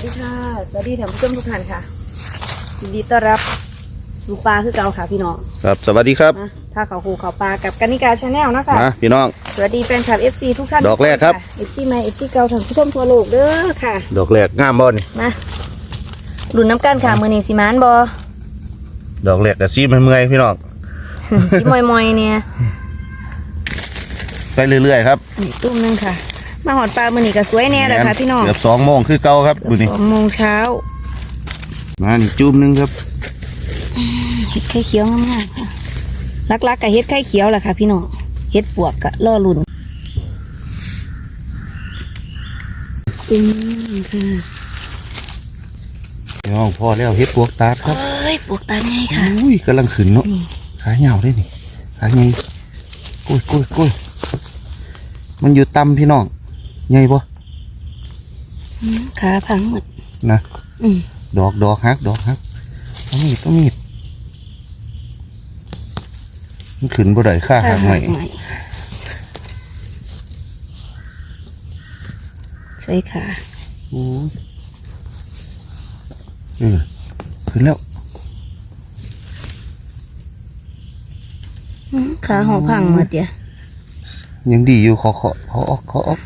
วัสดีค่ะ สวัสดีท่านผู้ชมทุกท่านค่ะยินดีต้อนรับสู่ปลาคือเก่าค่ะพี่น้องครับ สวัสดีครับนะถ้าเขาคูเขาปลากับกานิกาชาแนลนะคะนะพี่น้อง สวัสดีแฟนคลับ FC ทุกท่านดอกแรกครับ เอฟซีใหม่ FC เก่าท่านผู้ชมทั่วโลกเด้อค่ะ ดอกแรกงามบ่นี่มารุ่นน้ำกันค่ะมือนี้สิมานบอ ดอกแรกกะซีเมื่อยๆพี่น้องสิมอยมอยๆเนี่ยไปเรื่อยๆครับอันนี้ตุ้มหนึงค่ะ มาหอดปลามือนี้ก็สวยแน่เลยค่ะพี่น้องเกือบสองโมงคือเก่าครับเกืดูอบนี่สองโมงเช้า มานี่จุ่มหนึงครับเห็ดไข่เขียวงามๆค่ะลักๆกับเห็ดไข่เขียวแหละค่ะ พี่น้องเห็ดปวกกะล่อลุ่นอืมค่ะพี่น้องพอแล้วเฮ็ดปวกตาดครับเอ้ยปวกตาไงค่ะอุ้ยกำลังขึ้นเนาะนี่ขาเหยาวได้นี่ขาใหญ่กุ้ยกุ้ยกุ้ยมันอยู่ต่ำพี่น้อง ใหญ่บ่อืมขาพังหมดนะอืมดอกดอกฮักดอกฮักต้องมีดต้องมีดมันขึ้นบ่ได้ค่าหักใหม่ใหม่ใส่ขาโอ้ยเออขึ้นแล้วอืมขาหอพังหมดเดียวยังดีอยู่ขอขอขอออกขอออก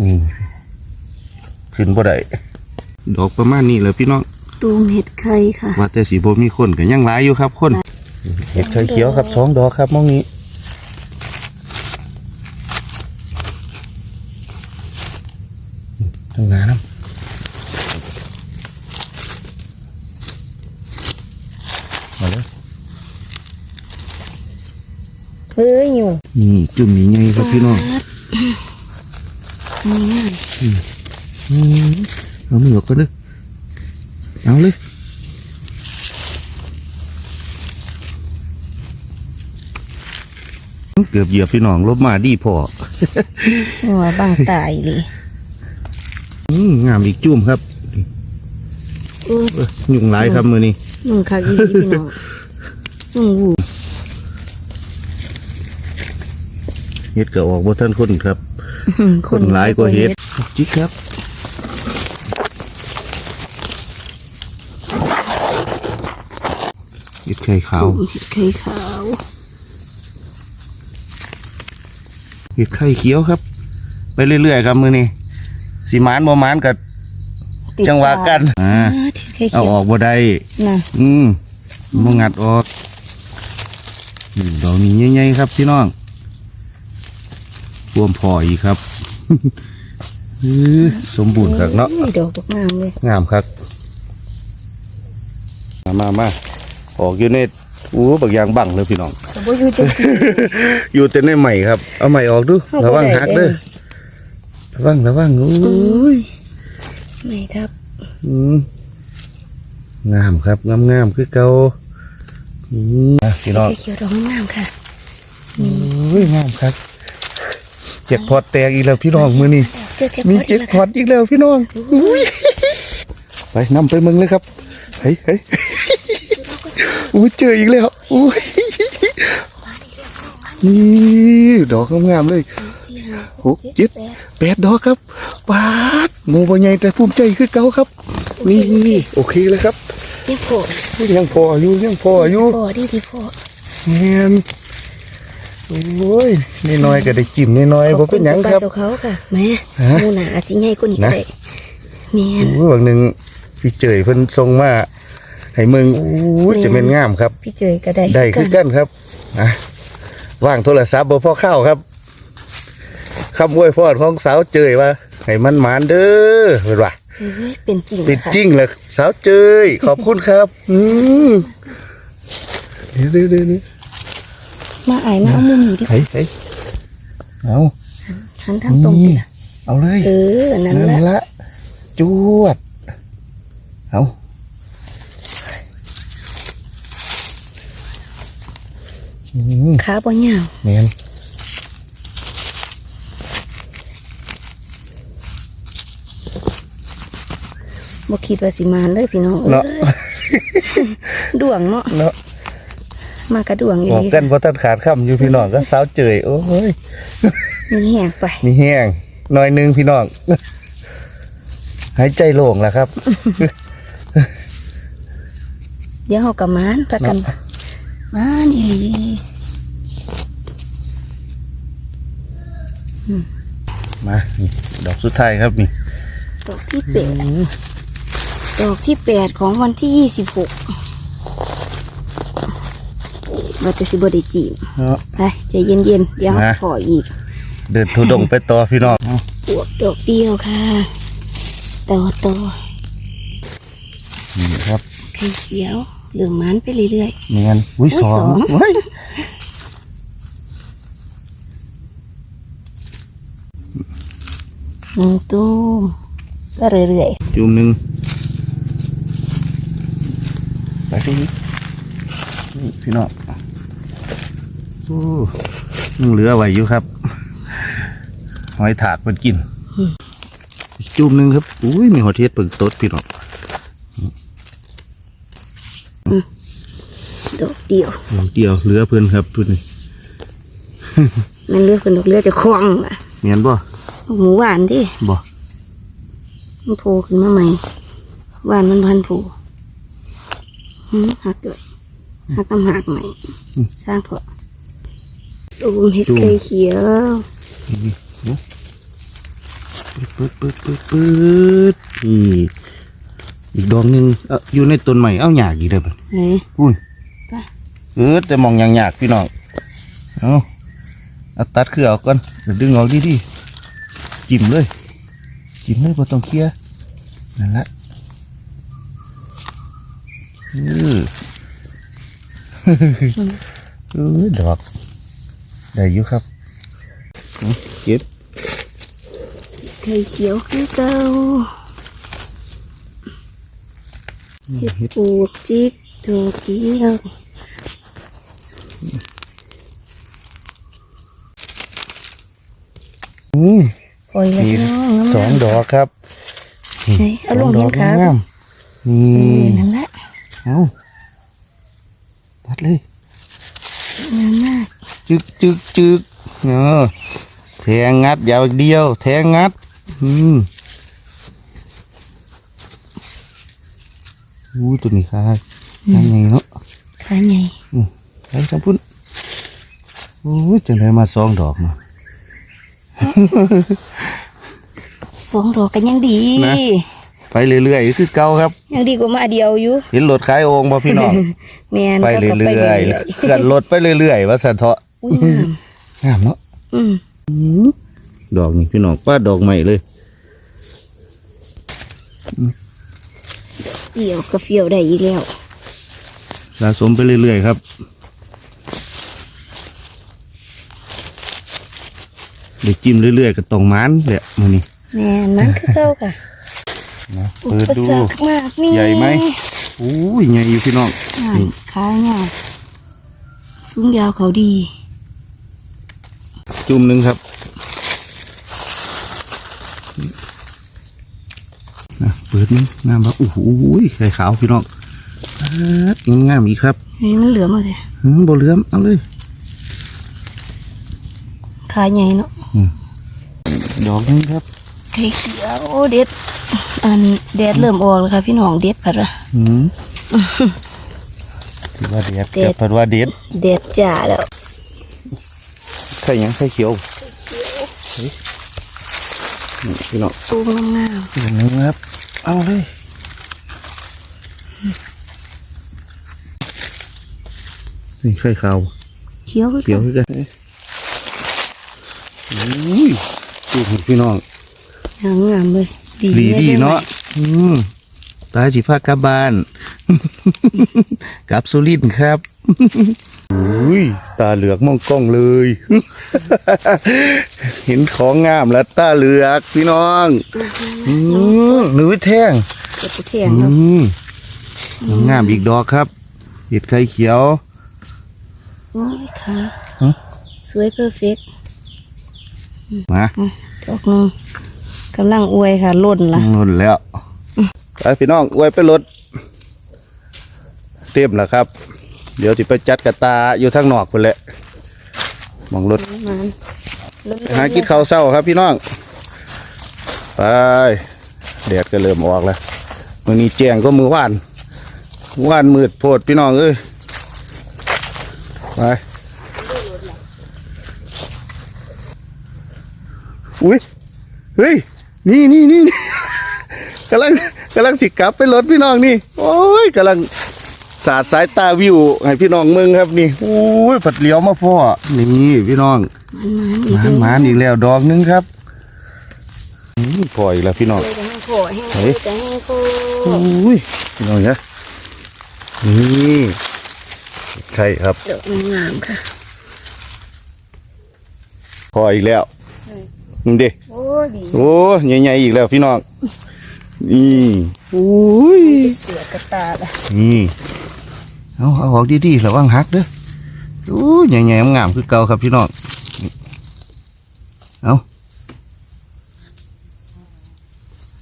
นี่ขึ้นบ่ได้ดอกประมาณนี้เลยพี่น้องตูมเห็ดไข่ค่ะว่าแต่สีบ่มีคนก็ยังหลายอยู่ครับคนเห็ดไข่เขียวครับสองดอกครับมองนี้ทั้งน้ำมาเลยเฮ้ยอยู่นี่จุ่มนี่ไงครับพี่น้อง นี่ไง อืม เอามือออกกันเลยเอาเลยเกือบเหยียบพี่น้องลบมาดีพอหัวบางตายเลยอืมงามอีกจุ่มครับอู้เอ้ยยุ่งหลายครับมือนี้นุ่งคากีพี่น้องนุ่งวูเฮ็ดก็ออกบ่ทันคนครับ คนหลายกว่าเฮ็ดจิกครับ เฮ็ดไข่ขาวตูมเห็ดไข่ขาวเห็ดไข่เขียวครับ ไปเรื่อยๆครับมือนี้สีมานบ่มานกับติดจังหวะกันอ่าอ่าเห็ดไข่เอาเขียวออกบ่ได้นะอืมบ่งัดออกอืมดอกนี้ใหญ่ๆครับพี่น้องรวมพออีกครับอื้อสมบูรณ์ครับเนาะอ้ยดอกบักงามเลยงามครับ มามามา ออกอยู่ในอู้บักยางบังเลยพี่น้องสมบูรณ์อยู่จังสิอยู่แต่ในใหม่ครับ เอาใหม่ออกดูเอาบ่ระวังได้หักเด้อเด้ระวังระวังอุ้ยไม่ครับอืมงามครับงามงามคือเก่าอืมอะพี่น้องไข่เขียวดอกงามค่ะอุ้ยงามครับเจ็ดพอดแตกอีกแล้วพี่น้องมือนี้เจอเจ็บมีพอดีเจ็ดแล้วพอดอีกแล้วพี่น้องอุ้ยไปนำไปเมืองเลยครับเฮ้ยเฮ้ย อุ้ยเจออีกแล้วอุ้ยนี่ดอกงามๆเลยสี่ห้าหกเจ็ดแปดแปดดอกครับปาดหมูบใหญ่แต่ภูมิใจคือเก่าครับ นี่โอเคเลยครับยังโผล่ยังพออยู่ยังพออยู่พอดีดีพอเงียนโอ้ยนี่น้อยๆก็ได้จิ้มนี่น้อยๆบ่เป็นหยังครับขอณเจ้าเขาค่ะแม่ฮะหมูหนาสิใหญ่กว่านี้ก็นะได้แม่นโอ้ยวันหนึ่งพี่เจยเพิ่นส่งมา ให้มึงโอ้ยจะเป็นงามครับ พี่เจยก็ได้ได้คือกันครับอะว่างโทรศัพท์บ่พอเข้าครับคำอวยพรของสาวเจยว่าให้มันหมานเด้อเพิ่นว่าเฮ้ยเป็นจริงเป็นค่ะจริงเลยสาวเจยขอบคุณครับ อืมเดี๋ยวเดี๋ยวเดี๋ยวเดี๋ยวมาไอ้มาเอามุมนี้ดิเฮ้ยเฮ้ยเอาหันทางตรงดิล่ะเอาเลย เออนั่นนั่นละละจวด เอาอืม ขาบ่ยาวเมียนบ่คิดว่าสิมานเลยพี่น้องเอ้เนาะยดวงเนาะเนาะมากระดวงอีบหอกลีกันเพราะตัดขาดคำอยู่พี่น้องก็สาวเจยโอ้ยมีแหงไปมีแห้งหน่อยหนึงพี่น้องหายใจโล่งแล้วครับ เดี๋ยวเขากับมานพักกัน มานอีหลีมานี่ดอกสุดท้ายครับนี่ ดอกที่แปดดอกที่แปดของวันที่ยี่สิบหกวัตสิบไดีจีบเนาะไปใจเย็นๆเดี๋ยวนะขออีก เดินทุดงไปต่อพี่น้องเอาปวกดอกเดียวค่ะต่อต่อนี่ครับไข่เขียว เหลืองมันไปเรื่อยเนียนอุ้ยอุ๊ยสองสองเฮ้ยๆหนึ่งตู้ก็เรื่อยจุ่มหนึ่งไปที่นี่นี่พี่น้องโอ้ยังเหลือไว้อยู่ครับหอยถากมันกินอีกจุ่มหนึ่งครับ อุ้ยมีหอยเทียดปึกตดพี่น้อง ดอกเดียวดอกเดียวเหลือเพื่อนครับเพื่อนนี่มันเลือกเป็นดอกเลือจะคล้องอะเมียนบ่หมูหวานดิบ่มันโผล่ขึ้นมาใหม่หวานมันพันโผล่หืมหักด้วยหักน้ำหักใหม่สร้างเถอะตูมเห็ดไก่เขียวปืดปืดปืดปืดนี่อีกดอกหนึ่งเอ้าอยู่ในต้นใหม่เอ้าหยากอีกเด้อบัดเฮ้ยอุ้ยไป เออแต่มองหยากๆพี่น้องเอาเอาตัดคือเอาก่อนเดี๋ยวดึงออกดีๆจิ้มเลยจิ้มเลยพอต้องเคลียร์นั่นละเออเออดอกได้อยู่ครับเอาเก็บไก่เขียวคือเก่าเห็ดเฮ็ดปูดจิกดอกเดียว มปล่อยแล้วนี่น้องสองดอกครับไหนเอาลงสเห็นขาดอกงามๆนี่เออนั่นแหละเอาตัดเลย งามมากจึกจึกจึกเออแทงงัดยาวเดียว แทงงัด อืมอู้ตัวนี้ค่ะยังไงเนาะขาใหญ่ไปจับพุ่นอู้จังได้มาสองดอกเนาะ สองดอกกันยังดี นะ ไปเรื่อยๆคือเก่าครับยังดีกว่ามาเดียวอยู่เห็นรถขายโองบ่พี่น้อง แมนไปก็เรื่ก็อยๆเคลื่อนรถไปเรื่อยๆว่าสันเถาะอุ้ยงามงามเนาะอืมดอกนี่พี่น้องป้าดอกใหม่เลย เดี่ยวกระเฟียวได้อีกแล้วสะสมไปเรื่อยๆครับ เดี๋ยวจิ้มเรื่อยๆก็ต้องมันแหละมือนี้แม่นมันคือเก่าค่ะนะอุเปิดปดูสรรคมากนี่ใหญ่ไหม อู้ยใหญ่อยู่พี่น้อง อ่าขาเงาสูงยาวเขาดี จุ่มหนึ่งครับนะเปิดนี่งามปะโอ้โหไข่ขาวพี่น้องปัดงามๆอีกครับเฮ้ยมันเหลือมาเลยหืมบเหลือมเอาเลย ขาใหญ่เนาะ ดอกหนึงครับไข่เขียวโอ้เด็ด อันแดดเริ่มออกแล้วค่ะพี่น้องเด็ดผัดละหืมถือว่าเด็ดเด็ดกับเพัดว่าเด็ดเด็ดจ่าแล้วไข่หยังไข่เขียวเฮ้ยนี่พี่น้องสูงงามอีกหนึ่งครับเอาเลยนี่ไข่ขาวๆเขียวคือเขียวคือกันอุ้ย ดูเห็นพี่น้องงามงามๆเลย ดีดีเนาะอืมตาจิพากลับบ้าน กลับสุรินทร์ครับอุ้ยตาเหลือกมองกล้องเลย เห็นของงามแล้วตาเหลือกพี่น้องอืมหนูแท่งเก็บไปเที่ยงอืเนาะมงามอีกดอกครับเห็ดไข่เขียวโอ้ยค่ะฮะสวยเพอร์เฟกต์ มาดอกหนึงกำลังอวยค่ะล่นละหล่นแล้วไปพี่น้องไว้ไปรถเต็มแล้วครับ เดี๋ยวจะไปจัดกระตาอยู่ทางนอกคนแหละมองรถมันล้นไปหากินข้าวเศร้าครับพี่น้อง ไปแดดก็เริ่มออกแล้วมื่อนี้แจ้งก็มือว่านว่านมืดโพดพี่น้องเอ้ยไป อุ้ยเฮ้ยนี่นี่นี่นี่กำลังกำลังสิกลับไปรถพี่น้องนี่ โอ้ยกำลังสาดสายตาวิวให้พี่น้องเมืองครับนี่โอ้ยผัดเหลียวมาพ่อนี่พี่น้องมันมันอีกหมานหมานอีกแล้วดอกหนึงครับอืมพออีกแล้วพี่น้องเลยจะให้โผให้เฮ้ยจะให้โผอุ้ยพี่น้องเนี่ยนี่ไข่ครับดอกงามๆค่ะพออีกแล้ว นี่เด้โอ้ดีโอ้ใหญ่ๆอีกแล้วพี่น้องนี่อุ้ยเสือกระตาละนี่เอาเอาออกดีๆระวังหักเด้อโอ้ยใหญ่ๆงามๆคือเก่าครับพี่น้องนี่เอา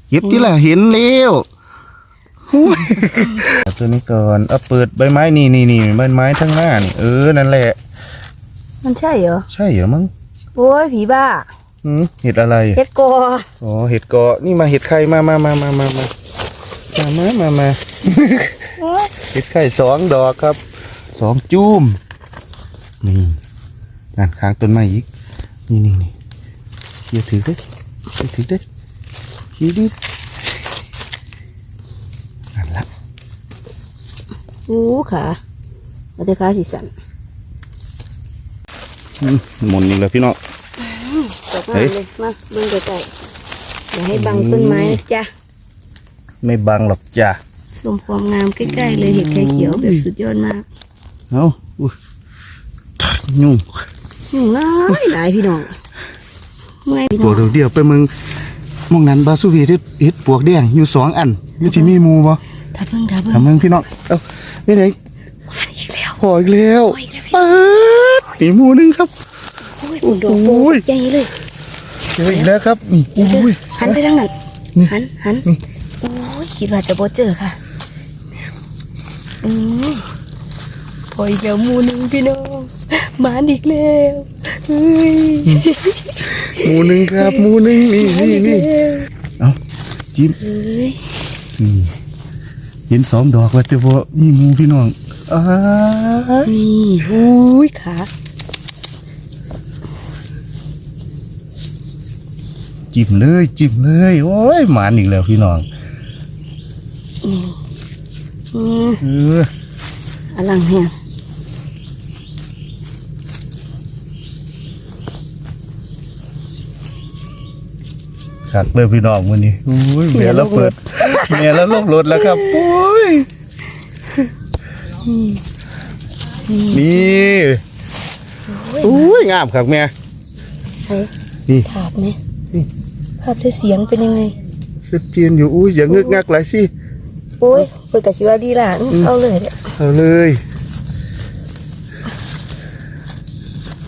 เก็บที่ละเห็นแล้วอุ้ยเอาตัวนี้ก่อนเอาเปิดใบไม้นี่นี่นี่ใบไม้ทั้งหน้านี่เออนั่นแหละ มันใช่เหรอใช่เหรอมั้งโอ้ยผีบ้า หืมเห็ดอะไรเฮ็ดกออ๋อเห็ดเกาะนี่มาเห็ดไข่มามามามามามามามามามาโอ้ยเห็ดไข่สองดอกครับสองจุ่มนี่นั่นค้างต้นไม้อีกนี่นี่นี่เขี่ยถือเด้เขี่ยถือเด้เขี่ยดินั่นละอู้ขาเอาแต่ขาสีสันอืมหมุนอีกแล้วพี่น้อง ดอกเฮ้งายมเลยมาเบิ่งใกล้ๆอย่าให้บังต้นไม้นะจ้ะไม่บังหรอกจ้ะสมความงามใกล้ๆเลยเห็ดไข่เขียวแบบสุดยอดมากเอาอุ้ยยุ่งยุ่งหลายหลายพี่น้องเมื่อยพี่ปน้วอดงเดียวไปมึงมองนั้นบาสุวีเฮ็ดเฮ็ดปวกแดงอยู่สองอันมันสิมีหมูบ่ถ้าเพิ่งถ้าเพิ่งทำมึงพี่น้องเอ้าไม่ไหนมาอีกแล้ว พออีกแล้วพออีกแล้วพี่ปัดนี่หมูหนึงครับ โอ้ยปุ่นดอกโอ้โอ้ยยใหญ่เลย เจออีกแล้วครับนี่อุ้ยหันไปทางนั้นนี่หันหันนี่โอ้ยคิดว่าจะบ่เจอค่ะอืมพออีกแล้วหมูหนึ่งพี่น้องหมานอีกแล้วเฮ้ยหมูหนึงครับหมูหนึงนี่นี่นี่แล้วเอ้าจิ้มเฮ้ยนี่เห็นสองดอกแล้วแต่ว่ามีหมูพี่น้องอ้ายนี่โอ้ยขา จิ้มเลยจิ้มเลย โอ้ยหมานอีกแล้วพี่น้องนี่อืมเอออลังแฮงขักเลยพี่น้องมื้อนี้โอ้ยเมียแล้วเปิดเมียแล้วลงรถแล้วครับโอ้ยนี่นี่อุ้ยงามครับแม่เฮ้ยนี่ภาพไหมนี่ ภาพและเสียงเป็นยังไงชัดเจนอยู่อุ้ยอย่างึกงักหลายสิโอ้ยเปิดกะสิว่าดีล่ะอื้อเอาเลยเนี่ยเอาเลย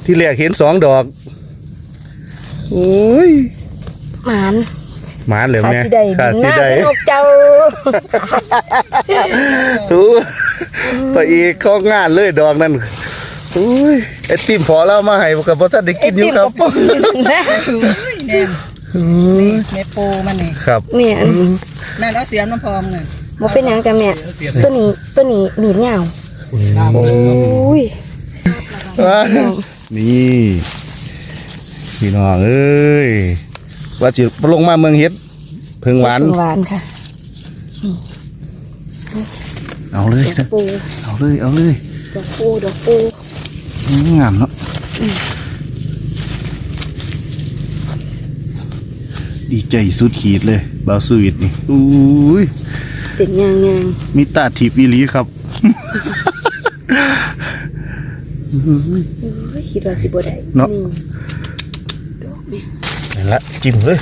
ที่แรกเห็นสองดอกโอ้ยหมานหมานเลยขาแม่สิได้ขาดีสิหน้าได้นกเจ้าอู้พระเอกเข้างานเลยดอกนั่นอุ้ยไอติมพอแล้วมาให้กับพ่อท่านได้กินอยู่ครับนะแน่นอืมในโปมันนี่ครับแม่อันนั่นเอาเสียมน้ำพองน่ะบ่เป็นหยังจ้ะแม่ตัวนี้ตัวนี้หนีบเหงาโอ้โอ้ยว้านี่พี่น้องเอ้ยว่าจิลงมาเมืองเฮ็ดเพิ่งหวานหวานค่ะเอาเลยดอกปูเอาเลยเอาเลยดอกปูดอกปูงามเนาะ ดีใจสุดขีดเลยบาวสวิตนี่อุ้ยเป็นยางยางมีตาทิพย์อีหลีครับ โอ้ยคิดว่าสิบ่ได้เนาะดอกแม่นั่นละจิ้มเลย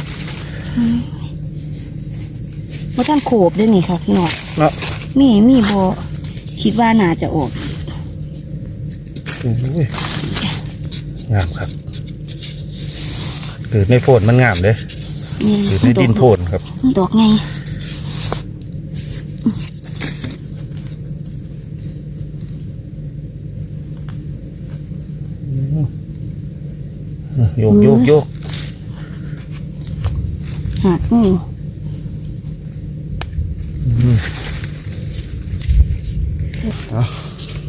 บ่ทันโขบเด้อนี่ค่ะพี่น้องเนาะมีมีบ่คิดว่าน่าจะออกอุ้ยงามครับเกิดในโพนมันงามเลย อยู่ในดินโพนครับดอกไงโยกโยกโยกหักงู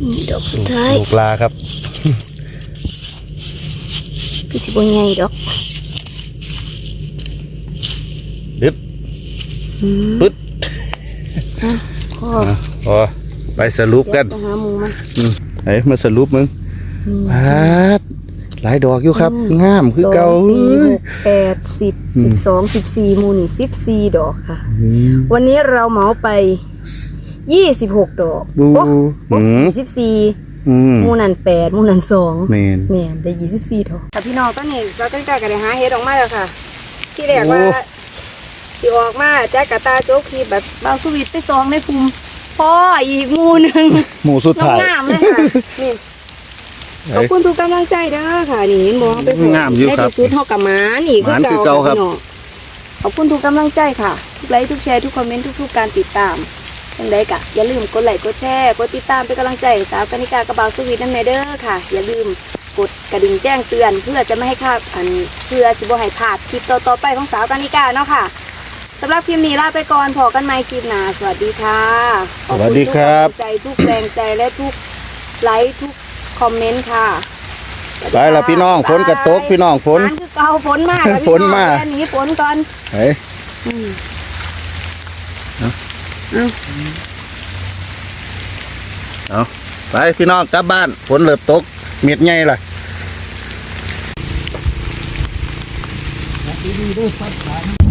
นี่ดอกสุดท้ายลูกลาครับ คือสิบวันไงดอก ปึ๊ดอะพ่ออะพอไปสรุปกันเดี๋ยวไปหาหมูมันอืมไหนมาสรุปมึงอืมพาดหลายดอกอยู่ครับงามคือเก่าสองสี่เอ้หยกแปดสิบสิบสองสิบสี่หมูนี่สิบสี่ดอกค่ะอืมวันนี้เราเหมาไปยี่สิบหกดอกบูโอ้อืมสิบสี่อืมหมูนันแปดหมูนันสองแมนแม่นได้ยี่สิบสี่ดอกแต่พี่น้องก็นี่เราตั้งใจกันเลยหาเฮ็ดออกมาแล้วค่ะ ที่แรกว่าโอ้ สิออกมาแจ๊กกะตาโจ๊กคีแบบเบาสวิตไปซองในภูมิพ่ออีกหมูหนึ่งหมู่สุดท้ายงามเลยค่ะนี่ขอบคุณทุกกำลังใจเด้อค่ะนี่เห็นบอกไปงามอยู่ครับในที่สุดเฮากับหมานี่หมานคือเก่าครับพี่น้องขอบคุณทุกกำลังใจค่ะทุกไลค์ทุกแชร์ทุกคอมเมนต์ทุกๆการติดตามจังไดกะอย่าลืมกดไลค์กดแชร์กดติดตามเป็นกำลังใจให้สาวกนิกากระเบาสวีทนั่นแม่เด้อค่ะ อย่าลืมกดกระดิ่งแจ้งเตือน เพื่อจะไม่ให้พลาดอันเพื่อสิบ่ให้พลาดคลิปต่อๆไปของสาวกนิกาเนาะค่ะ สำหรับคลิปนี้ลาไปก่อนพอกันใหม่คลิปหน้าสวัสดีค่ะขอบสวัคุสณดีทุกครับกำลังใจทุกแรงใจและทุกไลค์ทุกคอมเมนต์ค่ะสวัสดีไปละค่ะพี่น้องฝนกระตกบ๊ายบายพี่น้องฝนร้านคือเก่าฝนมากค่ะฝนมา แค่นี้ฝนก่อน เฮ้ย อืมเอ้าเอาเอาไปพี่น้องกลับบ้านฝนเริ่มตกเม็ดใหญ่ล่ะ ดีๆด้วยฟัดขา